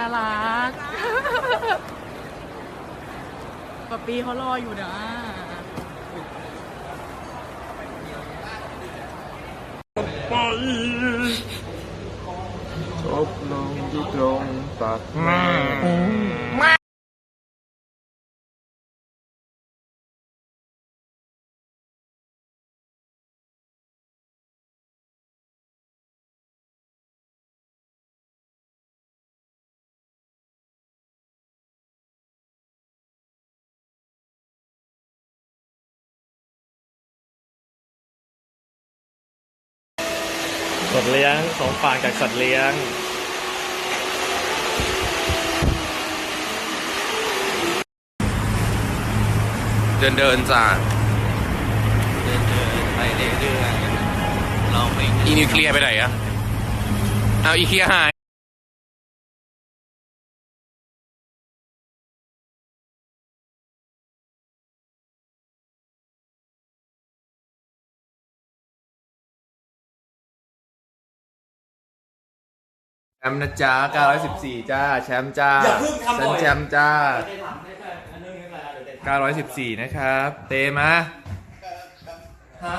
น่ารักปะปีเขารออยู่นะไปจบลงที่ตรงตัดแม่ สัตว์เลี้ยงของฝากจากสัตว์เลี้ยง เดินเดินจ้าเดินเดินไปเรื่อยๆเราไปอีนิวเคลียร์ไปไหนอะเอาอีเคลียร์หาย แชมป์นะจ๊ะ914 จ้า แชมป์จ้าอย่าเพิ่งทำบ่อย ฉันแชมป์จ้าได้ทำได้แค่อันนึงไม่เป็นไรเดี๋ยวได้ทำ914 นะครับ เตมา ฮะ